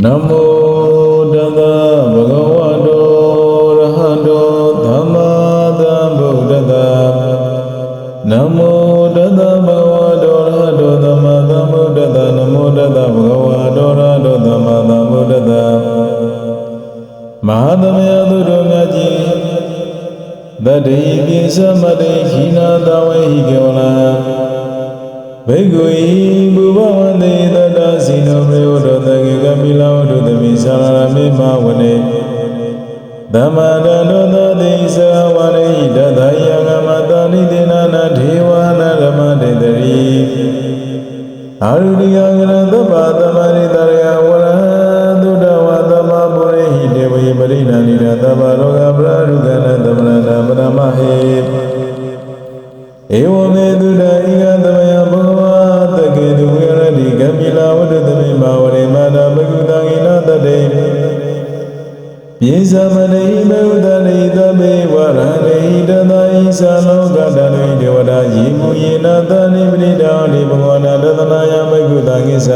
နမောတသဗုဒ္ဓဝါတောရဟတောသမ္မာသမ္ဗုဒ္ဓတ္တနမောတသဗုဒ္ဓဝါတောရဟတောသမ္မာသမ္ဗုဒ္ဓတ္တနမောတသဗုဒ္ဓဝါတောရဟတောသမ္မာသမ္ဗုဒ္ဓတ္တမဟာသမယသူတို့မြတ်ကြီးတတိပိသမတိခိနာတဝေဟိကေဝလံ ဘေကုဤဘူဘဝန္တိတတစီနောမေဝတောတကေကမိလာဝတုသမိသာရမေမဝနေသမ္မာတတောသတိသဝရိတတယံမတဏိတေနနာထေဝနာဓမ္မတေတရိအာရုရိယကရသဗ္ဗသမရိတရယဝရသုတဝသမပုရိဟိတေဝိပရိဏာနိရသဗ္ဗလောကပရာရုကနသမဏနာပရမဟေဧဝမေတုဒဣဂသမယဘော မိမာဝရေမာနာဘဂုတံဣနာတတေပြေသမတိမေဥဒတိသမေဝရဏိတသဣသလောကတရိဒေဝတာယေမူယေနသနိပရိဒါနိဘဂဝနာတသနာယဘဂုတံကိသ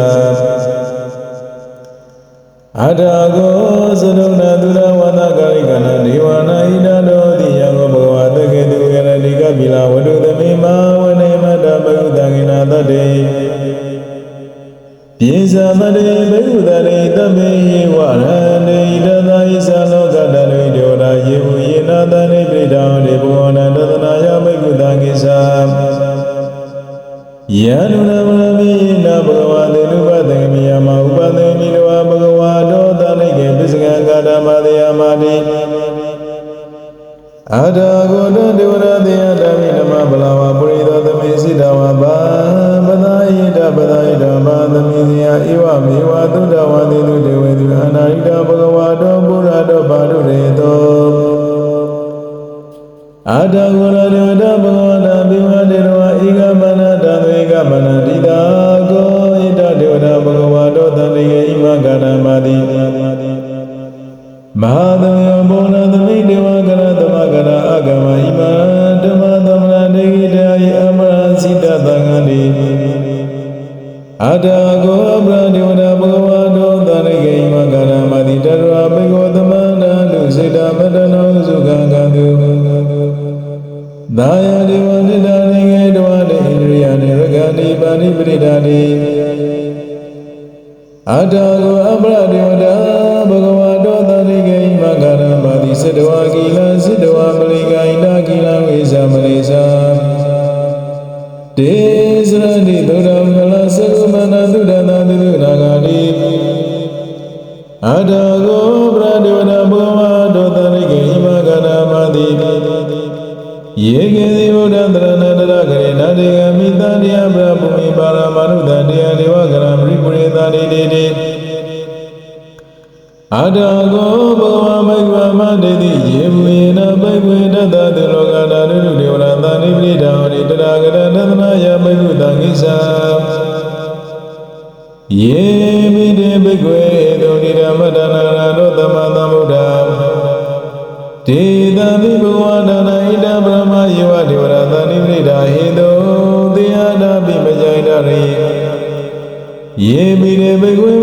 အထာကိုသရုဏသူရဝန္တကာရိကနာဒေဝနာဣဒတောတိယံကိုဘဂဝတကေတုဝေရတိကပိလာဝတ္တသမိမာဝနေမတဘဂုတံကိနာတတေ ပြေသမတိဘဂုတရိသမေဝရဏိတသဣသလောကတရိဒေဝတာယေဝယေနသနိပရိဒါနိဘဂဝနာတသနာယဘဂုတံကိသယန္တုန သာယဒေဝနိဒာနိငေတဝတိဣန္ဒြိယနိရဂန္တိပါဏိပရိဒာတိအတာကိုအပရဒေဝတာဘဂဝါ ယေမိတေဘိကွေတုန်ဒီရမတနာရတောသမသမ္ဗုဒ္ဓဒေသမိဘဂဝန္တနာဣဒဗြဟ္မယေဝဒေဝရသန္တိပိဋံဟိတောသေယတာပိမကြိုင်တရိယေမိတေဘိကွေ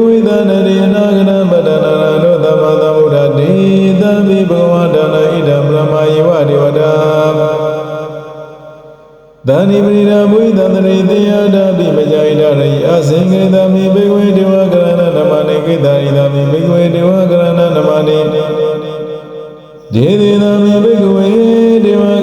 သန္တိပရိနာမွိသန္တရိတေယတာပိမကြိုင်တရိအစင်္ဂေသမိဘိကွေဒေဝကရဏနမနိကိတရိသမိဘိကွေဒေဝကရဏနမနိဒေသေနမိဘိကဝေဒေဝက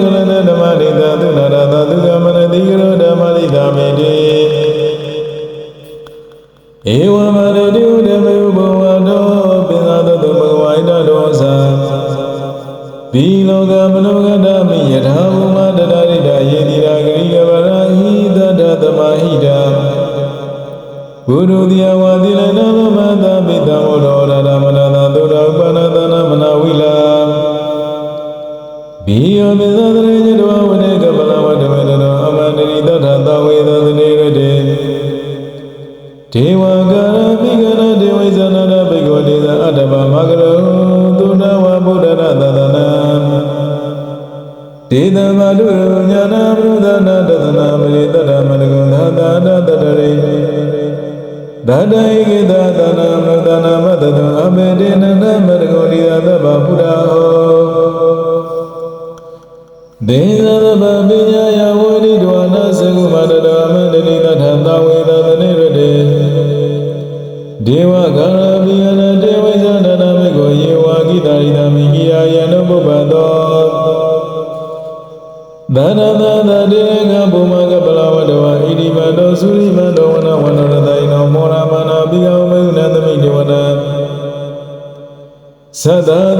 ဒေဝကာပိယနာတေဝိဇာနာနာမေကိုယေဝါဂိတာရိတာမိဂိယာယံပုပ္ပတောသန္တသာသတေကဘုမကပလဝတဝဣတိမတောသုရိမတောဝနဝနရတိနောမောရမနာပိယဝမေနသမိတေဝနာသတ္တ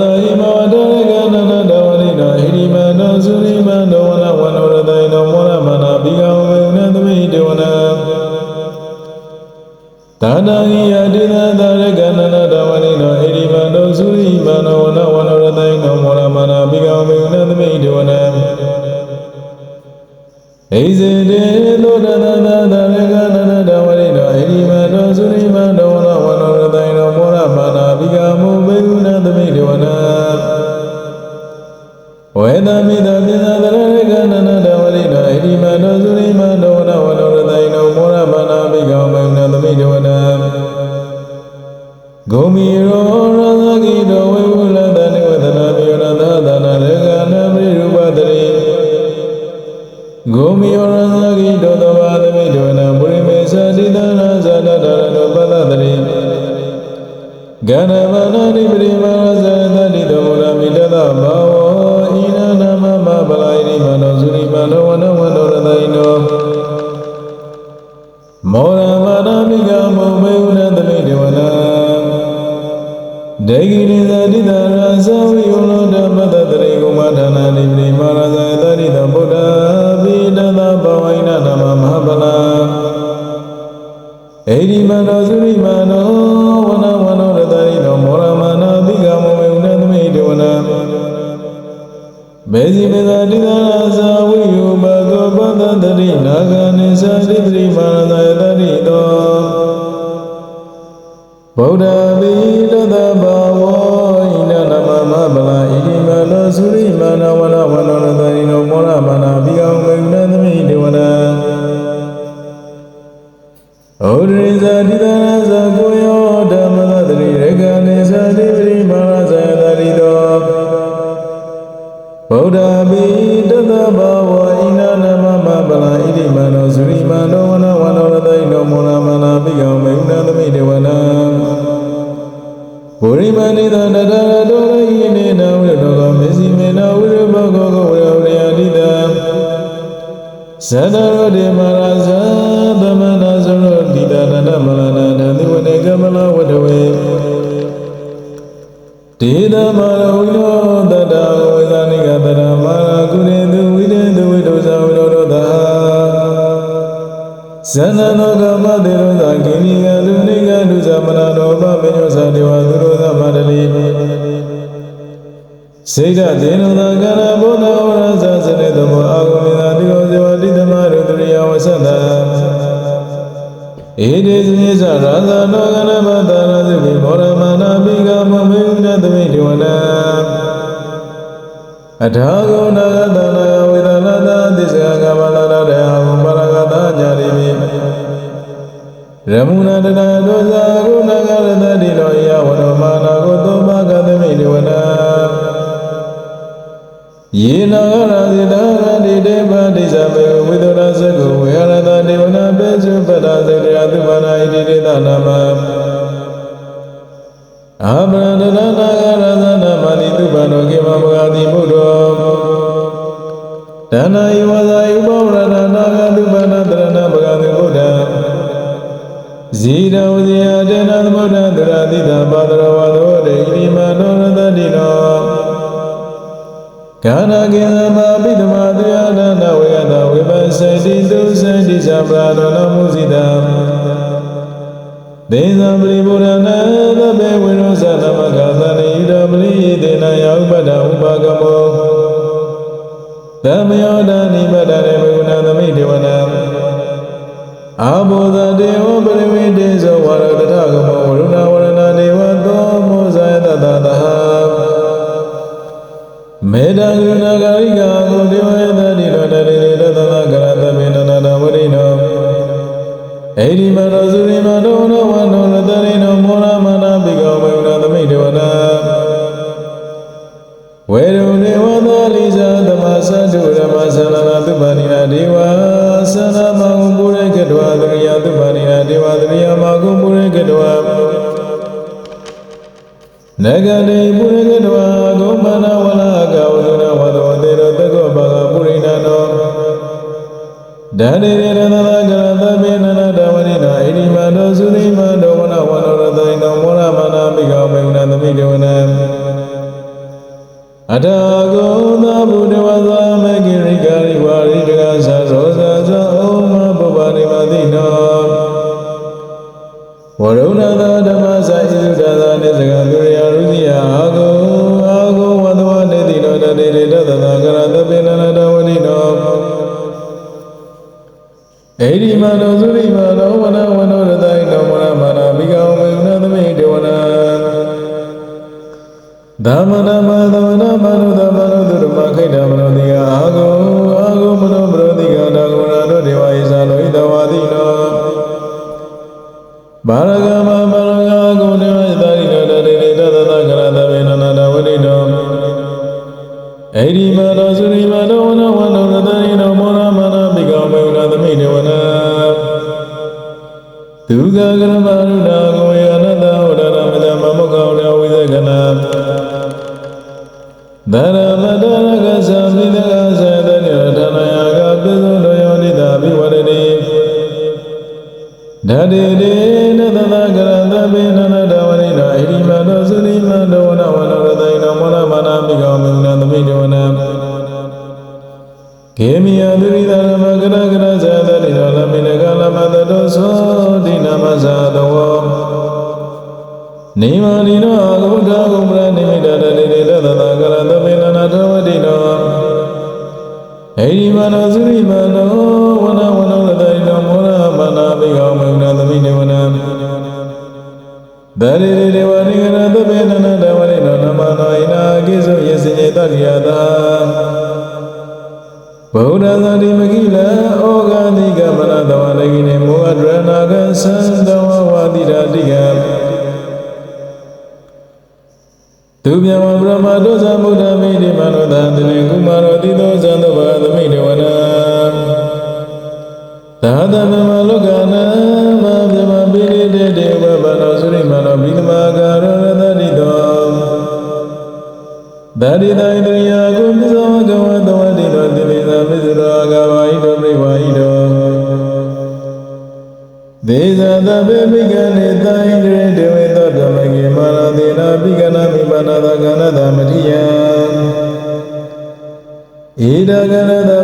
ဇဒရုဒေမရာဇသမနာဇရုတိတနမလနာဓတိဝနေကမလဝတဝေဒေသမရဝိနောတတဝေသနိကတရမာကုရေသူဝိတေသူဝိတုဇဝရောဒသဇနနောကမတေရောသာကိနိယသူနိကဒုဇမနာနောပမေယောဇဒေဝသူရောသမန္တလိစေတသေနောသာကရ န္တနောကနမတရသဝိဘောရမနာပိကမမိဉ္ဇသမိဒေဝနာအထာဂုဏကတနာဝေဒနာတသစ္စကမလရတေဟံပါရကတညာရိမိရမုဏတနာဒောဇာကု ယောဒာနိဗတရေဝေကုဏသမိဒေဝနာအာဘောဇတေဝပရိဝေတေဇောဝရက အ န ဒရိရိဒေဝနိကရသဗေနနာတဝရိနောနမနောဣနာကိစုယစိညေတရိယတာဗုဒ္ဓသာတိမကိလဩဃာတိကမနတဝရကိနေမောဟဒရဏကသံတဝဝတိရာတိကသူမြမဗြဟ္မာဒုဇမုဒ္ဓမိတိမနောတံတိကုမာရောတိသောဇံတဘာသမိတေဝနာသာသမမလောက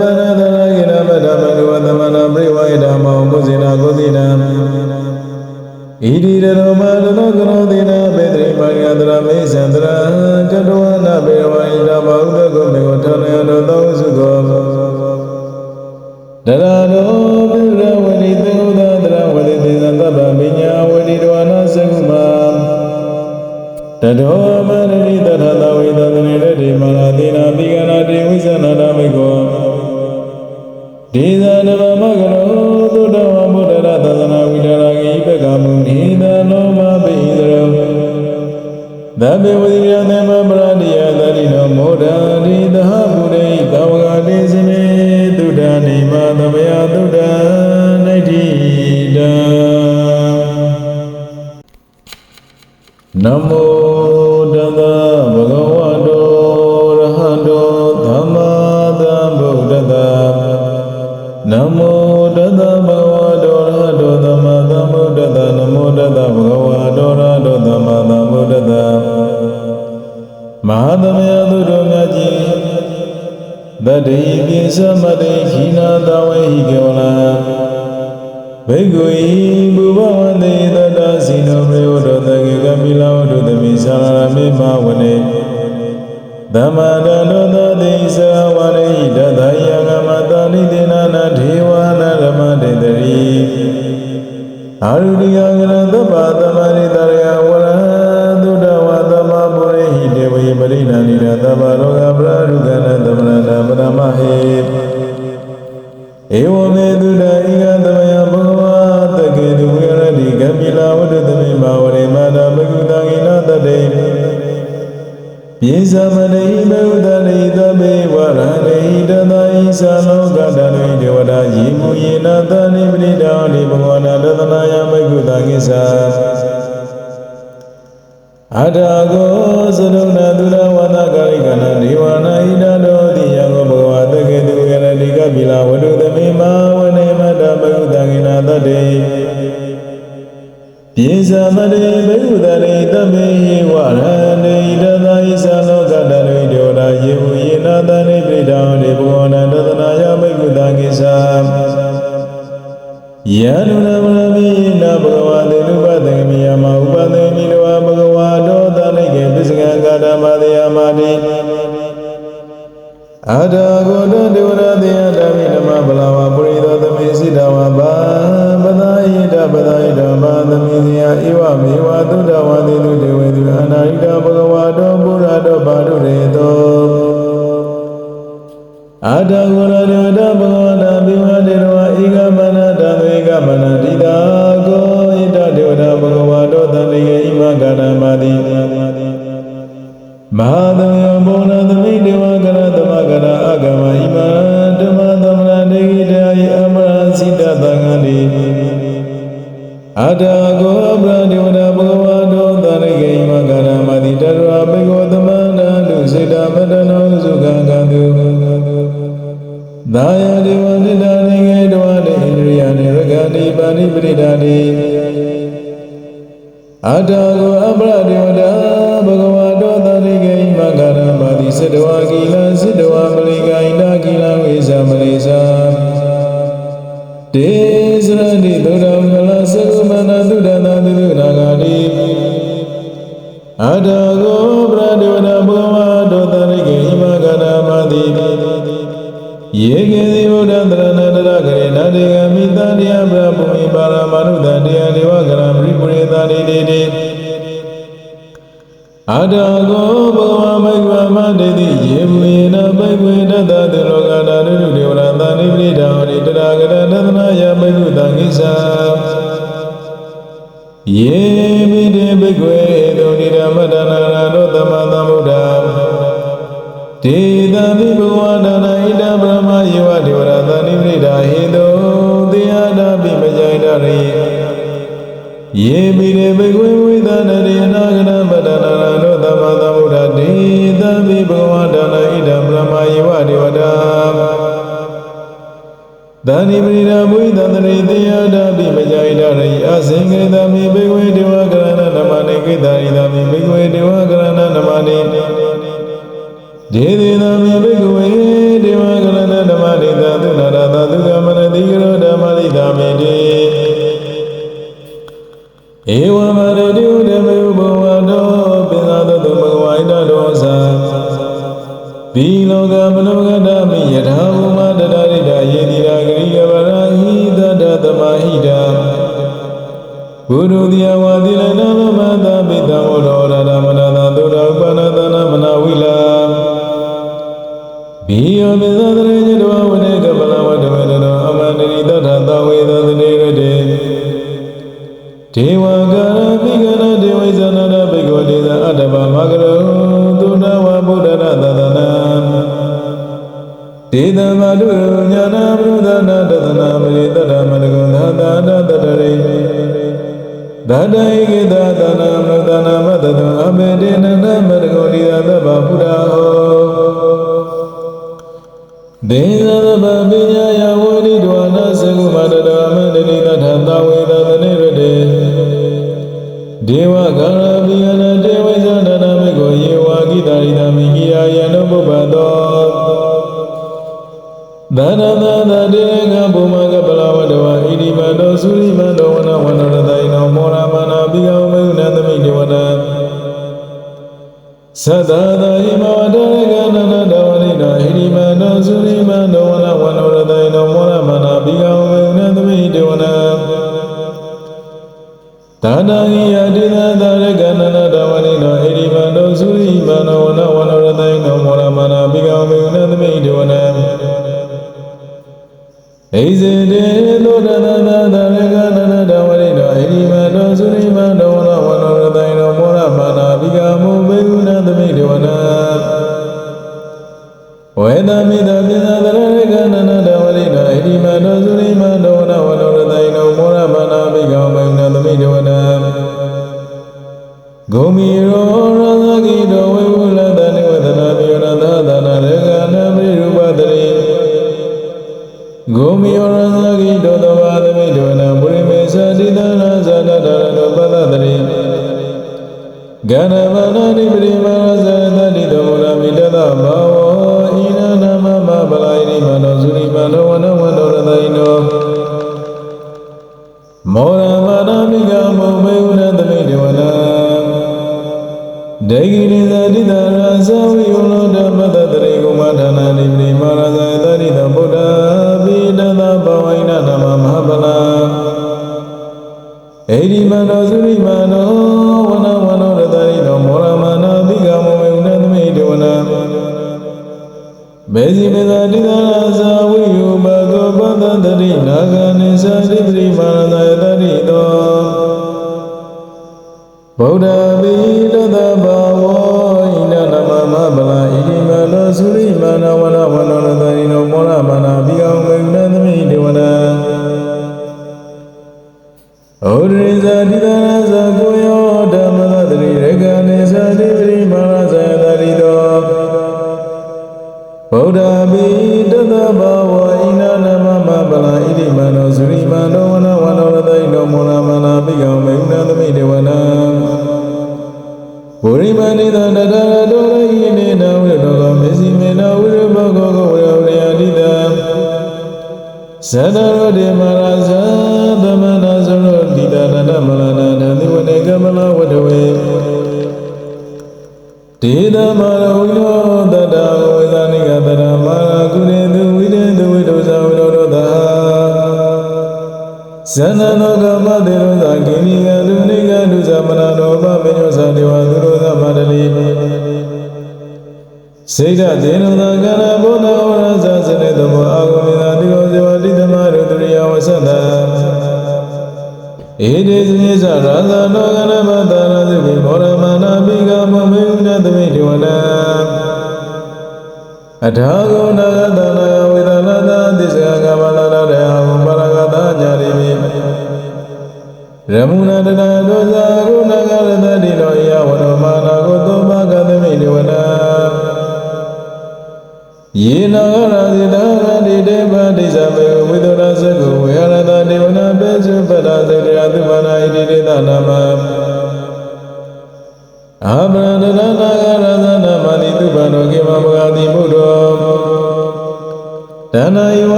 ပနတရကိရမဓမ္မကဝသမနာပြိဝါယဓမ္မောကုစိနာကုစိနာဣတိရရောမရတောကရောတိနာပေတရိမာယတရမေသန္တရာကတဝနာပေဝါယဓမ္မောဥဒကုမေကိုထောနယတောသောစုကောတရရောပိရဝရိသေဥဒတရဝရိသေသတ္တဗမိညာဝရိတဝနာသကုမာတတောမရဏိတထသဝိသတနေရတိမာလာတိ သဗ္ဗေဝိယသေမပရတိယသတိနောမောဒာတိသဟဗုရိသဝဂတိစမေသုဒ္ဓနိမသမယသုဒ္ဓနိဋ္ဌိတံနမောတသဗုဂ သမယသူတို့မြတ်ကြီးတတိပိသမတိခိနာတဝေဟိကေဝလံဘိက္ခုဤဘူဘဝန္တိတတစီနောမေဝတ္တသကေကမိလဝတ္တသမိသရရမေမဝနေသမ္မာဒနောသတိသဝရိတသယံကမတာနိတေနနာထေဝနာရမတေတရိအာရုတိယကရသဗ္ဗသမရိတရယဝရ ဧဝမေတုဒဣဂသမယဘဂဝါတကေတုဝေရတိကမိလာဝတ္တသမိမာဝရေမာတာဘဂုတဂိနတတေပြေသမတိဘေဥဒရိသဘေဝရဏိတသဣသလောကတရိဒေဝတာယေမူယေနသနိပရိဒါနိဘဂဝနာတသနာယဘဂုတဂိသအထာကိုသရုဏသုရဝန္တကာရိကနာဒေဝနာဣဒတော ကရတိကပိလာဝတုသမိမာဝနေမတ္တဘဂုတငိနာတတ္တေပြေသမတေဘိဟုတရေတမေဟိဝရဏေတသာဣသလောကတရေဒေဝရာယေဝယေနာတရေပိဋံဒေဘောနတသနာယဘိဟုတကိသယန္တုနမရမိနာဘဂဝါတေနုပသင်္မိယမဥပသေမိလဝဘဂဝါတောတနိကေပစ္စကံကာတမတေယမာတိအာဒါဂော စိတဝဘာပဒာယိတပဒာယိတဘာသမေဇယဧဝမေဝသုဒ္ဓဝါတိတုဒေဝေသူအနာရိတဘဂဝါတောပုရတောဘာတုရေတောအာတဂောရ သာယဒေဝတိတာနေငယ်တဝတိဣန္ဒြိယနေရကတိပါဏိပရိဒါတိအတာကိုအပရဒေဝတာဘဂဝါတောတတိကေမဂရမတိစေတဝါကိလစေတဝါမလိကိုင်တာကိလဝိဇာမလိဇာတေဇရတိသုဒ္ဓံကလသကုမနာသုဒ္ဓနာသုဒ္ဓနာဂာတိအတာကို တာကိုဘဂဝမိဂဝမတေတိယေမူယေနဘိကွေတတတေလောကတာနုဒေဝရသန္တိပရိဒါဝရိတရာကရတသနာယဘိက္ခုတံကိသယေမိတေဘိကွေသုတိဓမ္မတနာနာတောသမသမ္ဗုဒ္ဓဒေသမိဘဂဝန္တနာဣဒဗြဟ္မယေဝဒေဝရသန္တိပရိဒါဟိတောတေယတာပိမကြိုင်တရိယေမိတေဘိကွေ သန္တိပရိဒါမုိသန္တရိတေယတာပိမကြိုင်တရိအစင်္ဂေသမိဘိကွေဒေဝ ဘုရု දඩයගේ දාදනම දනමදන අමෙඩනන මරගොඩි අද බපුරාහෝ දේදබ බිඥයවුනි දුවනසකු මඩඩාමදනි දටහතාවේදදනෙරඩේ දේවා කරබියන දෙවයිසඩනම ගොයවාගේ දරිනමිගියා යනොබ බදෝ දනදදඩේ ගබුමග බලාවඩවා ඉඩිමඩෝ සුරිමඩ වන වනඩ သတ္တသာဟိမဝတရကနနတဝနိတောဟိရိမတောသုရိမတောဝနဝနရတိုင်နောမောရမနာပိယောမေနသမိတေဝနာဒါနာဟိယ စိတ်ဓာတ်ဒေနသာကရဘုဒ္ဓဝရဇာစနေသမအာဂ သတံဣတိသမိသရသနောကနမတရသဝိဘောရမနာပိကမမေနသမိတဝနာအထာဂုဏကတနာဝေဒနာတသစ္စကမလရတေဟံပါရကတညာရိမိရမုဏတနာဒောဇာဂုဏကရတတိ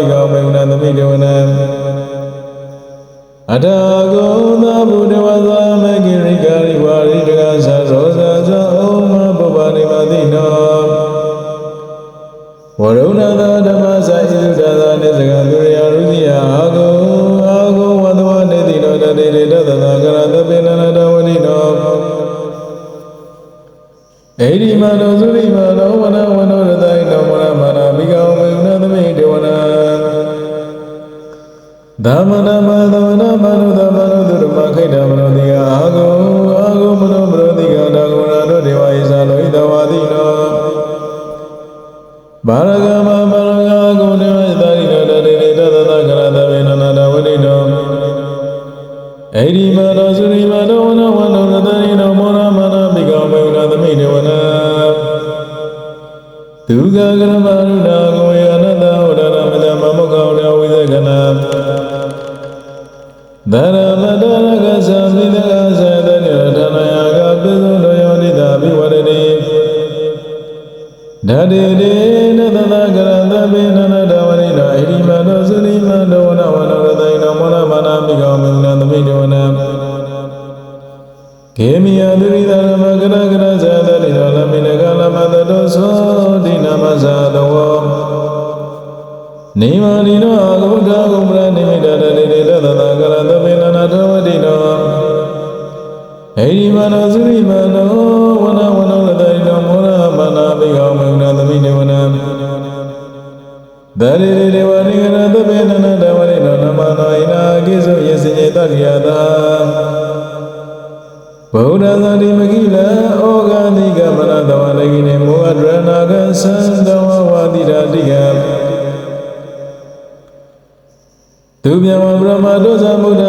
တိကောမေဝနသမိဒေဝနအထာဂုဏဗုဒ္ဓဝသ ဇာကရမရုဏာကိုယနတဟောဒနာမဇမမောကောဒဝိဇကနာဒရမဒရကသံမိတကသံတနိရထနာယကပိသုတယောနိတာဘိဝရတိဓတေတေနတနာကရံသမေန ရိရိဒေဝနိကရသဗ္ဗေနနတဝရိနောနမနောဣနာကိစုယစိညေတရိယတာဗုဒ္ဓသတိမကိလဩဃာတိကမနတဝရကိနေမောဟရဏကသံတဝဝတိရာတိကသူမြမဗြဟ္မာဒုဇမုဒ္ဓ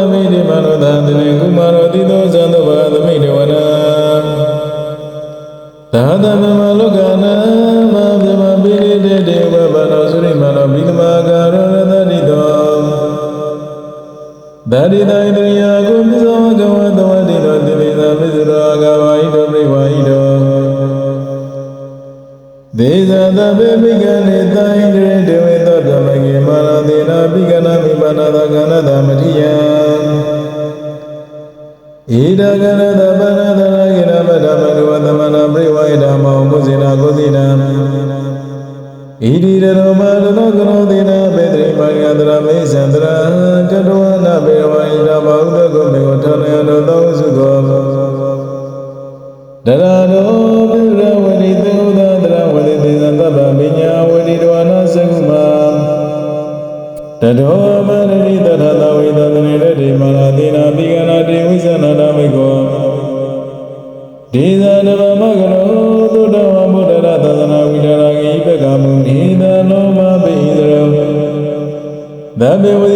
ရကိရမဓမ္မကဝသမနာပြိဝိဓမ္မောမုဇိနာကိုသိနံဣတိရရောမရနောကရောသေနာပေတရိမာယတရမေသန္တရာတတဝနာပေဝိဓမ္မောဥဒကုမေကိုထောနယတောသောစုကောတရရောပိရဝရိသေဥဒတရဝရိသေသံတပ္ပမိညာဝရိတဝနာသကုမာတတောမ ဒေဇာနဗမကရောသုတ္တဝဗုဒ္ဓရသသနာဝိဒရာဂိပကမုနိသနောမပိဣသရောသဗ္ဗေဝိ